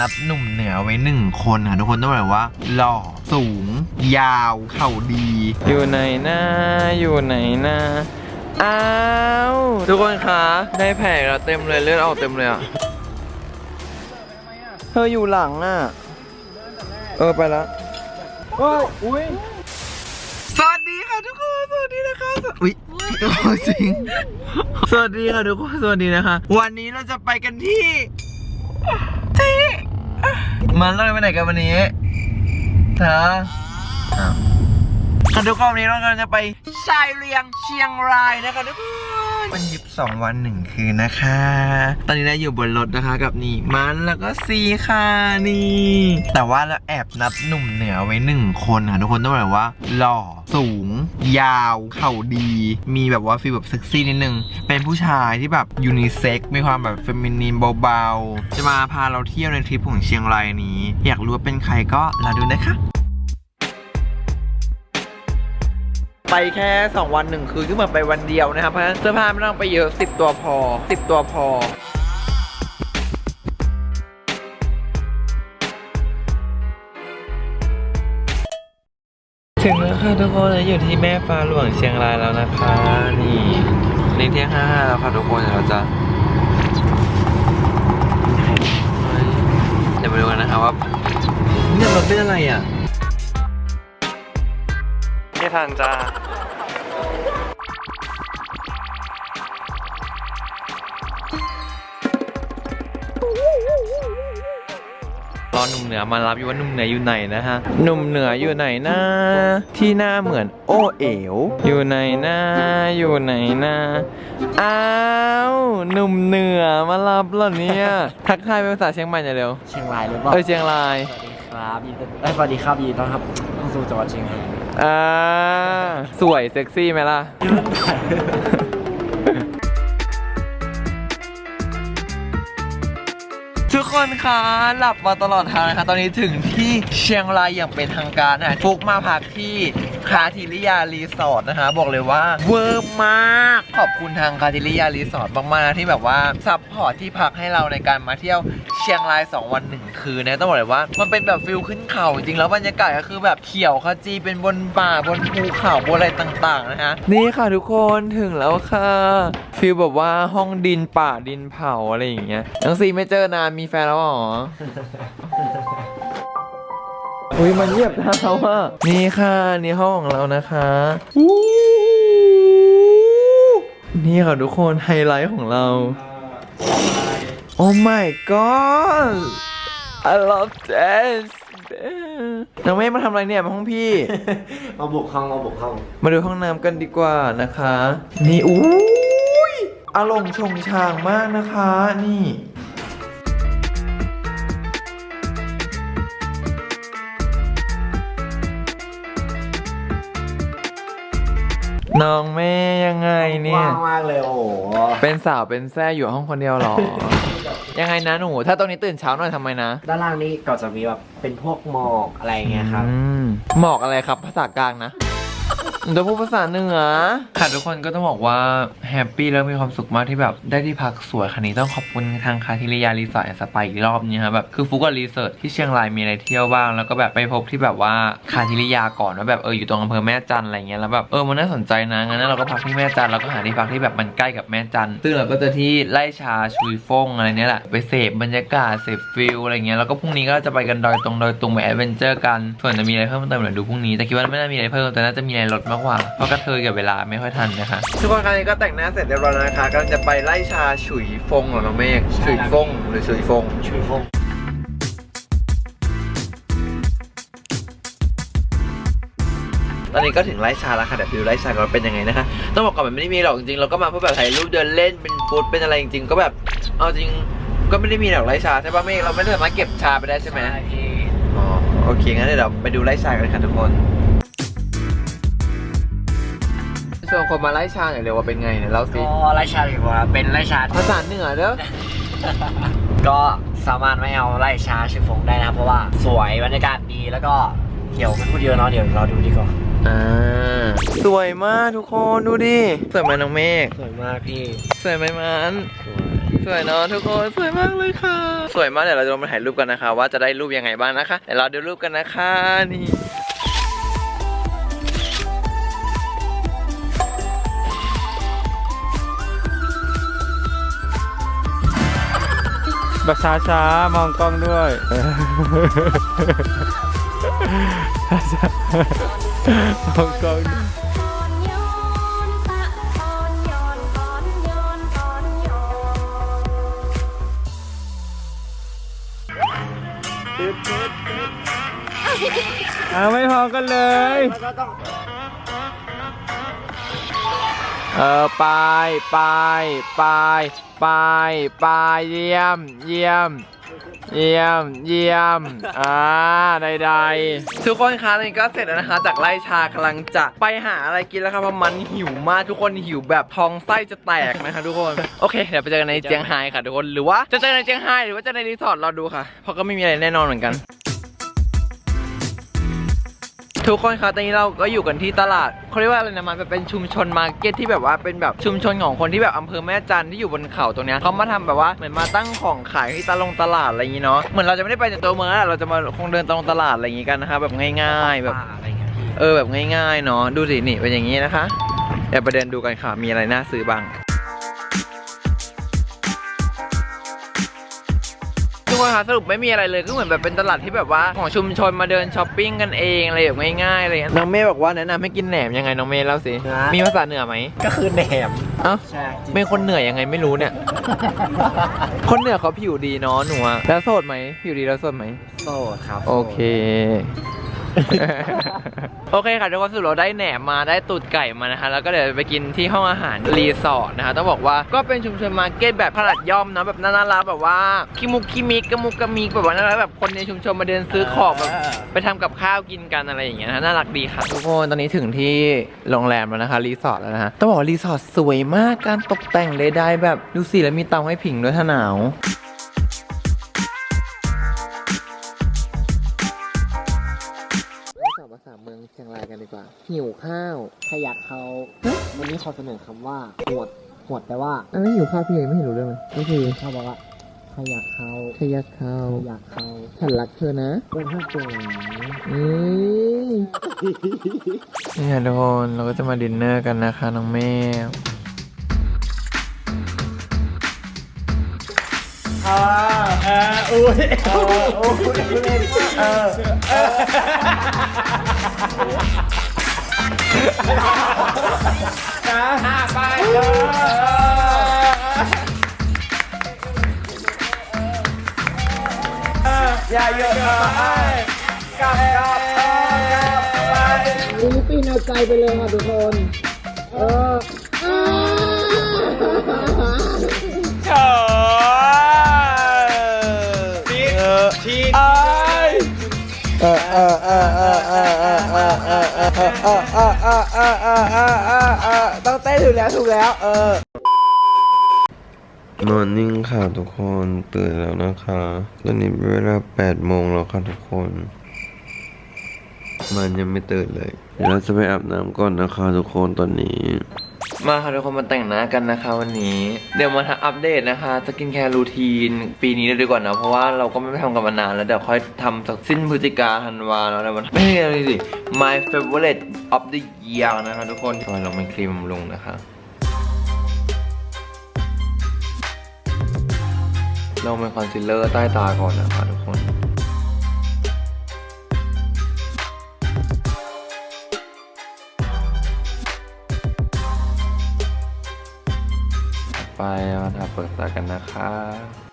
นัดหนุ่มเหนือไว้หนึ่งคนค่ะทุกคนต้องบอกเลยว่า หล่อสูง ยาว เข่าดี อยู่ไหนนะอยู่ไหนนะอ้าวทุกคนคะได้แผลแล้วเต็มเลยเลือดออกเต็มเลยอะเธออยู่หลังอะ เออไปแล้วเฮ้ยอุ้ยสวัสดีค่ะทุกคน สวัสดีนะคะสวอุ๊ยโอ้จริง สวัสดีค่ะทุกคน สวัสดีนะคะ วันนี้เราจะไปกันที่ที่ มันเราจะไปไหนกันวันนี้ เธออ้าวค่ะทุกคนวันนี้เรากำลังจะไป ชายเรียงเชียงรายนะคะทุกคนวันหยุดสองวันหนึ่งคืนนะคะ ตอนนี้เราอยู่บนรถนะคะกับนี่มันแล้วก็ซีค่ะนี่ แต่ว่าเราแอบนัดหนุ่มเหนือไว้หนึ่งคนค่ะทุกคนต้องบอกว่า หล่อสูง ยาว เข่าดี มีแบบว่าฟีลแบบเซ็กซี่นิดนึง เป็นผู้ชายที่แบบยูนิเซ็กมีความแบบเฟมินีนเบาๆ จะมาพาเราเที่ยวในทริปของเชียงรายนี้ อยากรู้ว่าเป็นใครก็รอดูนะคะ ไปแค่ 2 วันหนึ่งคืนก็เหมือนไปวันเดียวนะครับเพราะฉะนั้นเสื้อผ้าไม่ต้องไปเยอะ 10 ตัวพอ 10 ตัวพอถึงแล้วค่ะทุกคนอยู่ที่แม่ฟ้าหลวงเชียงรายแล้วนะคะนี่ในเที่ยงห้าแล้วค่ะทุกคนเดี๋ยวเราจะเดี๋ยวมาดูกันนะคะว่าเนี่ยรถเป็นอะไรอะ ทันจ้ารอหนุ่มเหนือมารับอยู่ว่าหนุ่มเหนืออยู่ไหนนะฮะหนุ่มเหนืออยู่ไหนนะ ที่หน้าเหมือนโอเอ๋วอยู่ไหนนะอยู่ไหนนะอ้าวหนุ่มเหนือมารับเหรอเนี่ยทักทายเป็นภาษาเชียงใหม่หน่อยเร็วเชียงรายหรือเปล่าเออเชียงรายสวัสดีครับยินดีเอ้ยสวัสดีครับยินดีต้อนรับเข้าสู่จังหวัดเชียงราย อ่าสวยเซ็กซี่ไหมล่ะ ทุกคนคะหลับมาตลอดทางนะคะ ตอนนี้ถึงที่เชียงรายอย่างเป็นทางการนะฟุกมาพักที่ คาทิริยารีสอร์ทนะคะ บอกเลยว่าเวอร์มาก ขอบคุณทางคาทิริยารีสอร์ทมากๆนะที่แบบว่าซัพพอร์ตที่พักให้เราในการมาเที่ยวเชียงราย 2 วันหนึ่งคืนนะต้องบอกเลยว่ามันเป็นแบบฟิลขึ้นเขาจริงๆแล้วบรรยากาศก็คือแบบเขียวขจีเป็นบนป่าบนภูเขาบนอะไรต่างๆนะคะนี่ค่ะทุกคนถึงแล้วค่ะฟีลแบบว่าห้องดินป่าดินเผาอะไรอย่างเงี้ยน้งซีไม่เจอนานมีแฟนแล้วหรอ อุ้ยมันเหยียบเท้าอะนี่ค่ะนี่ห้องของเรานะคะอู้นี่ค่ะทุกคนไฮไลท์ของเรา โอ้ my god I love this น้องเมฆมาทำอะไรเนี่ยมาห้องพี่ มาบุกห้องมาบุกห้อง มาดูห้องน้ำกันดีกว่านะคะ นี่อู้ยอารมณ์ชงชางมากนะคะ นี่ น้องแม่ยังไงเนี่ยว่างมากเลยโอ้โหเป็นสาวเป็นแซ่อยู่ห้องคนเดียวเหรอ ยังไงนะหนู ถ้าตรงนี้ตื่นเช้าหน่อยทำไมนะด้านล่างนี้ก็จะมีแบบเป็นพวกหมอกอะไรอย่างเงี้ยครับ อืมหมอกอะไรครับภาษากลางนะหนู จะพูดภาษาเหนือค่ะทุกคนก็ต้องบอกว่าแฮปปี้แล้วมีความสุขมากที่แบบได้ที่พักสวยคันนี้ต้องขอบคุณทางคาทิริยารีสอร์ทแอนด์สปาอีกรอบนี้ครับแบบคือฟุกกับรีเสิร์ชที่เชียงรายมีอะไรเที่ยวบ้าง แล้วก็แบบไปพบที่แบบว่าคาทิริยาก่อนว่าแบบเอออยู่ตรงอำเภอแม่จันอะไรเงี้ยแล้วแบบเออมันน่าสนใจนะงั้นเราก็พักที่แม่จันทร์แล้วก็หาที่พักที่แบบมันใกล้กับแม่จันซึ่งเราก็จะที่ไร่ชาชุยฟงอะไรเนี้ยแหละไปเสพบรรยากาศเสพฟิลอะไรเงี้ยแล้วก็พรุ่งนี้ก็จะไปกันดอยตรงดอยตุงไปแอดเวนเจอร์กันส่วนจะมีอะไรเพิ่มเติมเดี๋ยวดูพรุ่งนี้แต่คิดว่าไม่น่ามีอะไรเพิ่มแต่น่าจะมีอะไรลดมากกว่าเพราะกระเทยกับเวลาไม่ค่อยทันนะคะ ทุกคนครั้นี้ก็แต่งหน้าเสร็จเรียบร้อยแล้วนะคะก็จะไปไล่ชาฉุยฟงเหรอน้องเมฆฉุยฟงหรือฉุยฟงช่วยพวกตอนนี้ก็ถึงไร่ชาแล้วค่ะเดี๋ยวไปดูไร่ชากันว่าเป็นยังไงนะคะต้องบอกก่อนมันไม่ได้มีหรอกจริงๆเราก็มาเพื่อแบบถ่ายรูปเดินเล่นเป็นฟู้ดเป็นอะไรจริงๆก็แบบเอาจริงก็ไม่ได้มีหรอกไร่ชาใช่ปะเมฆเราไม่ได้สามารถเก็บชาไปได้ใช่ไหมพี่ อ๋อโอเคงั้นเดี๋ยวเราไปดูไร่ชากันค่ะทุกคน ชวนคนมาไล่ชาหน่อยเร็วว่าเป็นไงเนี่ยเล่าสิก็ไล่ชาดีกว่าเป็นไล่ชาภาษาเหนือเด้อก็สามารถไม่เอาไล่ชาชื่อฟงได้นะครับเพราะว่าสวยบรรยากาศดีแล้วก็เดี๋ยวไม่พูดเยอะเนาะเดี๋ยวเราดูดีกว่าอ่าสวยมากทุกคนดูดิสวยไหมน้องเมฆสวยมากพี่สวยไหมมันสวยสวยเนาะทุกคนสวยมากเลยค่ะ สวยมากเดี๋ยวเราจะลงมาถ่ายรูปกันนะคะ ว่าจะได้รูปยังไงบ้างนะคะเดี๋ยวเราดูรูปกันนะคะนี่ แบบช้ามองกล้องด้วยมองกล้อง เอาไม่พอกันเลยก็ต้อง เออไปไปไปไปไปเยี่ยม เยี่ยม เยี่ยม เยี่ยม อ่าใดๆทุกคนคะนนี้ก็เสร็จแล้วนะคะ จากไล่ชากำลังจะไปหาอะไรกินแล้วครับเพราะมันหิวมากทุกคนหิวแบบท้องไส้จะแตกนะคะทุกคน โอเค เดี๋ยวไปเจอกันในเจียงไฮ้ค่ะทุกคน หรือว่าจะเจอในเจียงไฮ้หรือว่าจะในรีสอร์ทเราดูค่ะ เพราะก็ไม่มีอะไรแน่นอนเหมือนกัน ทุกคนคะตอนนี้เราก็อยู่กันที่ตลาดเขาเรียกว่าอะไรนะมันเป็นชุมชนมาร์เก็ตที่แบบว่าเป็นแบบชุมชนของคนที่แบบอำเภอแม่จันทร์ที่อยู่บนเขาตรงเนี้ยเขามาทำแบบว่าเหมือนมาตั้งของขายที่ตลงตลาดอะไรอย่างงี้เนาะเหมือนเราจะไม่ได้ไปจากตัวเมืองแล้วเราจะมาคงเดินตรงตลาดอะไรอย่างงี้กันนะคะแบบง่าย ๆ แบบอะไรเงี้ยพี่เออแบบง่ายๆเนาะดูสินี่เป็นอย่างนี้นะคะเดี๋ยวไปเดินดูกันค่ะมีอะไรน่าซื้อบ้าง คนคะสรุปไม่มีอะไรเลยก็เหมือนแบบเป็นตลาดที่แบบว่าของชุมชนมาเดินช้อปปิ้งกันเองอะไรแบบง่ายๆอะไรอย่างเงี้ยน้องเมย์บอกว่าแนะนำให้กินแหนมยังไงน้องเมย์เล่าสิมีภาษาเหนือไหมก็คือแหนมเอ้าใช่เป็นคนเหนื่อยยังไงไม่รู้เนี่ย คนเหนือเขาผิวดีเนาะหนูอะแล้วโสดไหมผิวดีแล้วโสดไหม โสดครับโอเค โอเคค่ะทุกคนสรุปเราได้แหนมมาได้ตูดไก่มานะคะ แล้วก็เดี๋ยวไปกินที่ห้องอาหารรีสอร์ทนะคะต้องบอกว่าก็เป็นชุมชนมาร์เก็ตแบบขนาดย่อมเนะแบบน่ารักแบบว่าคิมุกคิมิกกมุกกมิกแบบว่าน่ารักแบบคนในชุมชนมาเดินซื้อของแบบไปทำกับข้าวกินกันอะไรอย่างเงี้ยนะน่ารักดีค่ะทุกคนตอนนี้ถึงที่โรงแรมแล้วนะคะรีสอร์ทแล้วนะคะต้องบอกว่ารีสอร์ทสวยมากการตกแต่งใดๆแบบดูสิแล้วมีเตาให้ผิงด้วยถ้าหนาว หิวข้าวขยักเขาวันนี้ขอเสนอคำว่าหวดหวดแปลว่าอันนี้หิวข้าวพี่ยังไม่เห็นรู้เรื่องเลยก็คือเขาบอกว่าขยักเขาขยักข้าวอยากเขาฉันรักเธอนะเป็นห้าตัวอืมนี่ค่ะทุกคนเราก็จะมาดินเนอร์กันนะคะน้องแม่อ่าอ่าอุ้ยอุ้ยเออ นะไปเลยอย่าเยอะไปกลับกลับกลับไปฟิลิปปินส์เอาใจไปเลยค่ะทุกคน เออ ต้องเต้นถูกแล้วถูกแล้ว เออ มอร์นิ่งค่ะทุกคนตื่นแล้วนะคะตอนนี้เป็นเวลา8โมงแล้วค่ะทุกคน มันยังไม่ตื่นเลย เดี๋ยวเราจะไปอาบน้ำก่อนนะคะทุกคนตอนนี้ มาค่ะทุกคนมาแต่งหน้ากันนะคะวันนี้ เดี๋ยวมาทำอัปเดตนะคะสกินแคร์รูทีน ปีนี้เลยดีกว่านะ เพราะว่าเราก็ไม่ได้ทำกันมานานแล้วเดี๋ยวค่อยทำสักสิ้นพฤศจิกาธันวาแล้วนะมันไม่ใช่อะไรสิ my favorite of the year นะคะทุกคนก่อนลงเป็นครีมบำรุงนะคะลงเป็นคอนซีลเลอร์ใต้ตาก่อนนะคะทุกคน ไปมาทาเปิดตากันนะครับ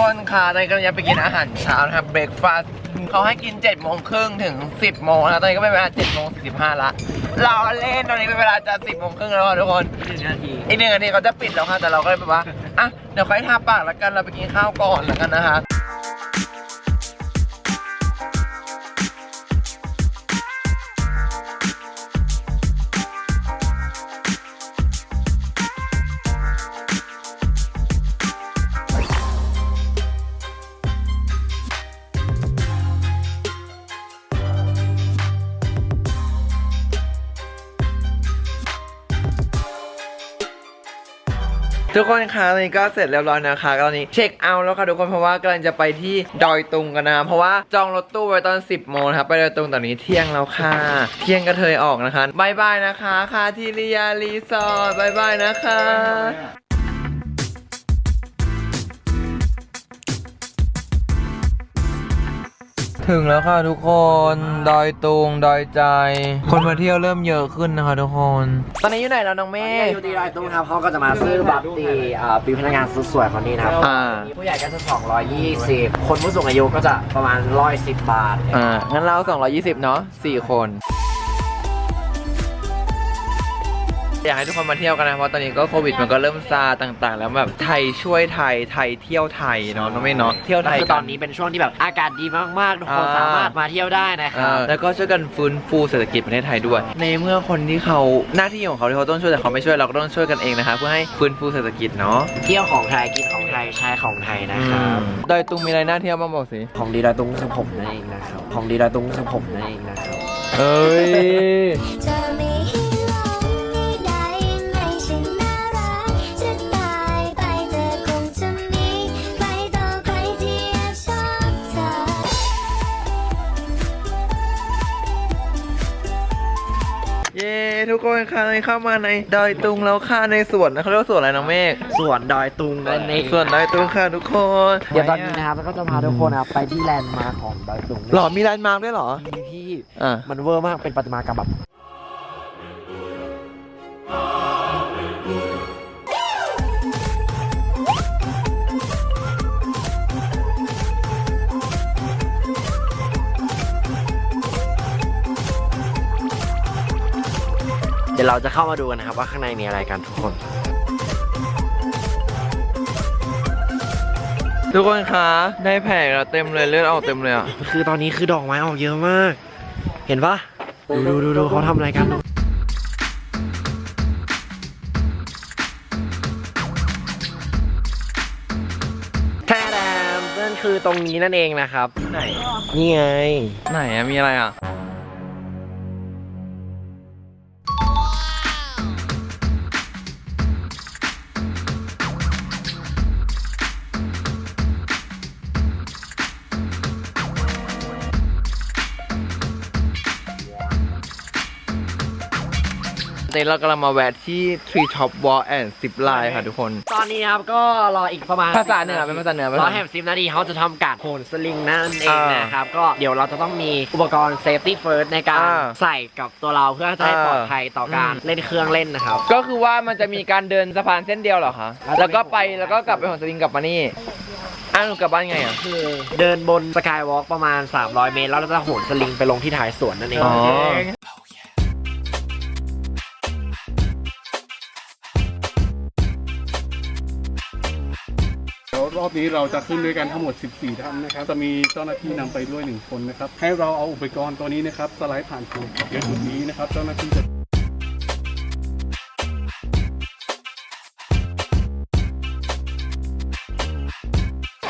คนค่ะตอนนี้กำลังจะไปกินอาหารเช้านะครับเบรกฟาสต์เขาให้กิน7จ็ดโมงครึ่งถึง 10บโมงแล้วตอนนี้ก็เป็นเวลา7จ็ดโมงสี่สิบห้าละ เราเล่นตอนนี้เป็นเวลาจะ10บโมงครึ่งแล้วค่ะทุกคนหนึ่งนาทีอีกหนึ่งนาทีเขาจะปิดแล้วค่ะแต่เราก็เลยแบบว่าอะเดี๋ยวค่อยทาปากแล้วกันเราไปกินข้าวก่อนแล้วกันนะคะ ทุกคนคะตอนนี้ก็เสร็จเรียบร้อยนะคะตอนนี้เช็คเอาท์แล้วค่ะทุกคนเพราะว่ากำลังจะไปที่ดอยตุงกันนะ เพราะว่าจองรถตู้ไว้ตอน 10 โมงครับไปดอยตุงตอนนี้เที่ยงแล้วค่ะ เที่ยงกระเทยออกนะคะบายบายนะคะค่ะที่ริยารีสอร์ทบายบายนะคะ ถึงแล้วค่ะทุกคนดอยตุงดอยใจ คนมาเที่ยวเริ่มเยอะขึ้นนะคะทุกคน ตอนนี้อยู่ไหนแล้วน้องเมนี่ฆอยู่ที่ดอยตุ้งครับเขาก็จะมาซื้อบัตรตีอ่าปีพนักงานสุดสวยคนนี้นะครับอ่าผู้ใหญ่ก็จะ 220 คนผู้สูงอายุก็จะประมาณ 110 บาท อ่า งั้นเรา 220 เนาะ4คน อยากให้ทุกคนมาเที่ยวกันนะเพราะตอนนี้ก็โควิดมันก็เริ่มซาต่างๆ แล้วแบบไทยช่วยไทยไทยเที่ยวไทยเนาะน้องเมฆเนาะเที่ยวไทยคือกัตอนนี้เป็นช่วงที่แบบอากาศดีมากๆทุกคนอ่าสามารถมาเที่ยวได้นะคเอรับอแล้วก็ช่วยกันฟื้นฟูเศรษฐกิจประเทศไทยด้วย ในเมื่อคนที่เขาหน้าที่ของเขาที่เขาต้องช่วยแต่เขาไม่ช่วยเราก็ต้องช่วยกันเองนะคะเพื่อให้ฟื้นฟูเศรษฐกิจเนาะเที่ยวของไทยกินของไทยใช้ของไทยนะครับดอยตุงมีอะไรน่าเที่ยวบ้างบอกสิของดีดอยตุ้งคือผมนั่นเองนะครับของดีดอยตุ้งคือผมนั่นเองนะครับเอ้ย ทุกคนค่ะเข้ามาในดอยตุงแล้วค่ะในสวนนะเขาเรียกว่าสวนอะไรน้องเมฆส่วนดอยตุงนั่นเองสวนดอยตุงค่ะทุกคนเดี๋ยวตอนนี้นะครับแล้วก็จะพาทุกคนนะครับไปที่แลนด์มาร์คของดอยตุงหรอมีแลนด์มาร์กด้วยเหรอมีพี่อะมันเวอร์มากเป็นประติมากรรมแบบ ดี๋ยวเราจะเข้ามาดูกันนะครับว่าข้างในมีอะไรกันทุกคน ทุกคนคะได้แผงแล้วเต็มเลยเลือดออกเต็มเลยอะ คือตอนนี้คือดอกไม้ออกเยอะมาก เห็นปะดูดูดูดูเขาทำอะไรกันแท้แดมนั่นคือตรงนี้นั่นเองนะครับ ไหน นี่ไง ไหนอะมีอะไรอะ นนี้เรากำลังมาแวะที่ Tree Top Wall and Zip Line ค่ะทุกคน ตอนนี้นะครับก็รออีกประมาณภาษาเหนือเป็นภาษาเหนือร้อยแหมสิบนาทีเขาจะทำการโหนสลิงนั่นเองอ่านนะครับ ก็เดี๋ยวเราจะต้องมีอุปกรณ์ safety first ในการอ่าใส่กับตัวเราเพื่อจะให้อ่าปลอดภัยต่อการอืมเล่นเครื่องเล่นนะครับ ก็คือว่ามันจะมีการเดินสะพานเส้นเดียวเหรอคะ แล้วก็ไปแล้วก็กลับไปหนสลิงกลับมานี่อ้าวหนูกลับบ้านไงอะคือเดินบนสกายวอล์กประมาณ 300 เมตร แล้วเราจะโหนสลิงไปลงที่ท้ายสวนนั่นเอง รอบนี้เราจะขึ้นด้วยกันทั้งหมด 14ท่านนะครับ จะมีเจ้าหน้าที่นำไปด้วย 1 คนนะครับ ให้เราเอาอุปกรณ์ตัวนี้นะครับสไลด์ผ่านจุดเดี๋ยวจุดนี้นะครับ เจ้าหน้าที่จะ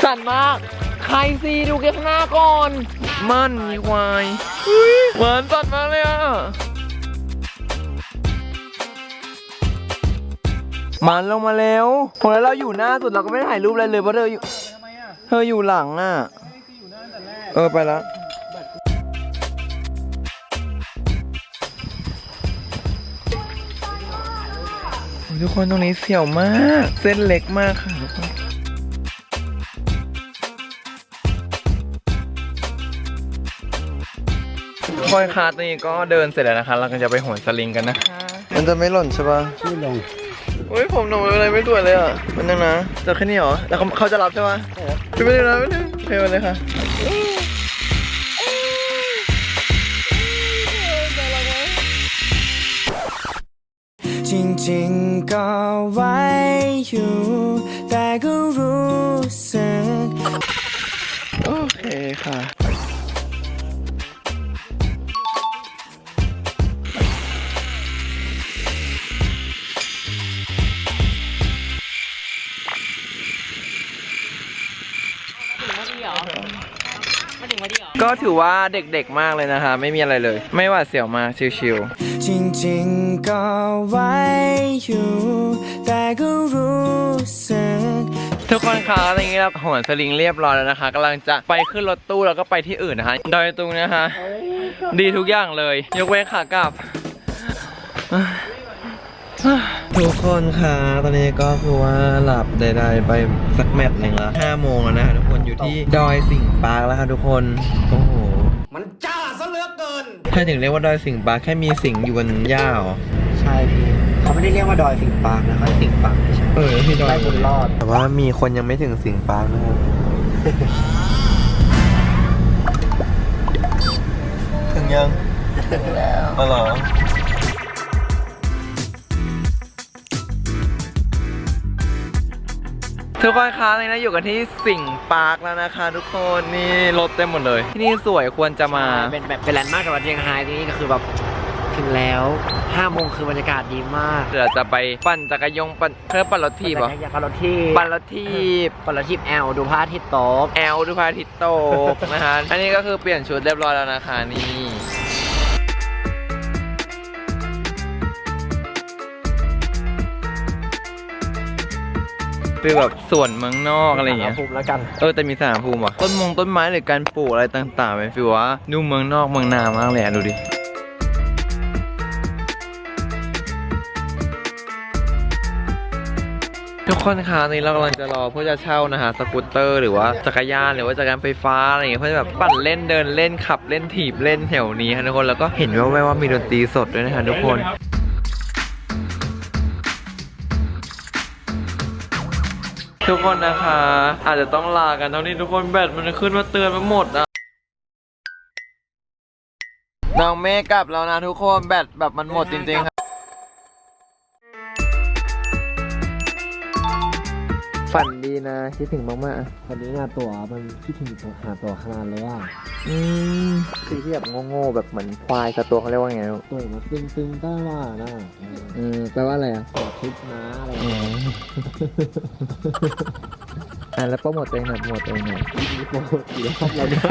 สั่นมาก ใครซีดูเก็บข้างหน้าก่อน มันมีควายอุ๊ยหวานสั่นมากเลยอะ มันลงมาแล้วโหแล้วเราอยู่หน้าสุดเราก็ไม่ได้ถ่ายรูปอะไรเลยเพราะเธออยู่เธออยู่หลังอะเออไปแล้ว ทุกคนตรงนี้เสี่ยวมาก เส้นเล็กมากค่ะทุกคนคอยคาตอนนี้ก็เดินเสร็จแล้วนะคะ เราก็จะไปโหนสลิงกันนะคะ มันจะไม่หล่นใช่ปะ ไม่ลง โอ้ยผมหนูอะไรไม่สวยเลยอะมันนึงนะจะแค่นี้เหรอแล้วเขาเขาจะรับใช่ปะไม่ได้นะไม่ได้เพลไปเลยค่ะจริงๆก็ไว้อยู่ แต่ก็รู้สึก โอเคค่ะ ก็ถือว่าเด็กๆมากเลยนะคะ ไม่มีอะไรเลย ไม่หวาดเสียวมากชิวจริงๆก็ไว้อยู่แต่ก็รู้สึกๆทุกคนคะตอนนี้เราโหนสลิงเรียบร้อยแล้วนะคะกำลังจะไปขึ้นรถตู้แล้วก็ไปที่อื่นนะคะดอยตุงนะคะ ดีทุกอย่างเลย ยกเว้นขากลับ ทุกคนคะตอนนี้ก็คือว่าหลับใดๆไปสักแมตช์หนึ่งละห้าโมงแล้วนะคะทุกคนอยู่ที่ดอยสิงห์ปาร์คแล้วค่ะทุกคน โอ้โห มันจ้าซะเหลือเกินถ้าถึงเรียกว่าดอยสิงห์ปาร์คแค่มีสิงห์อยู่บนหญ้าเหรอใช่พี่เขาไม่ได้เรียกว่าดอยสิงห์ปาร์คนะเขาเรียกสิงห์ปาร์คเฉยเออที่ดอยไล่บุญรอด แต่ว่ามีคนยังไม่ถึงสิงห์ปาร์คนะครับถึงยังถึงแล้วมาหรอ ทุกคนคะตอนนี้เราอยู่กันที่สิงห์ปาร์คแล้วนะคะ ทุกคนนี่รถเต็มหมดเลย ที่นี่สวยควรจะมา เป็นแบบเป็นแลนด์มาร์กกับวันเชียงไฮ้ที่นี่ก็คือแบบถึงแล้ว5โมงคือบรรยากาศดีมากเดี๋ยวจะไปปั่นจักรยงปั่นเครื่องปั่นรถทีบเหรออยากปั่นรถที่ปั่นรถทีบปั่นรถที่แอลดูพระอาทิตย์ตกแอลดูพระอาทิตย์ตกนะคะอันนี้ก็คือเปลี่ยนชุดเรียบร้อยแล้วนะคะนี่ คือแบบสวนเมืองนอกอะไรอย่างเงี้ย ภูมิแล้วกัน เออแต่มีสนามภูมิว่ะต้นมงต้นไม้หรือการปลูกอะไรต่างๆเป็นฟีลว่าดูเมืองนอกเมืองนามากเลยอะดูดิทุกคนคะตอนนี้เรากำลังจะรอเพื่อจะเช่านะฮะสกูตเตอร์หรือว่าจักรยานหรือว่าจักรยานไฟฟ้าอะไรอย่างเงี้ยเพื่อจะแบบปั่นเล่นเดินเล่นขับเล่นถีบเล่นแถวนี้ค่ะทุกคนแล้วก็เห็นแว่วๆว่ามีดนตรีสดด้วยนะคะทุกคน ทุกคนนะคะ อาจจะต้องลากันเท่านี้ทุกคนแบตมันขึ้นมาเตือนมาหมดอะน้องเมฆกลับแล้วนะทุกคนแบตแบบมันหมดจริงๆครั ฝันดีนะ คิดถึงมากวันนี้งานตัวมันคิดถึงตัวหาตัวขนาดเลยอะๆอืมคือที่แบบโง่ๆแบบเหมือนควายกับตัวเขาเรียกว่าไงลูกตัวมันตึงตึงๆได้ว่านะอืมแปลว่าอะไรอะตัวคลิปนะอะไรอืมอะแล้วโปรโมทตัวเองหน่อยโปรโมทตัวเองหน่อยโปรโมทอยู่แล้วครับเราเนี่ย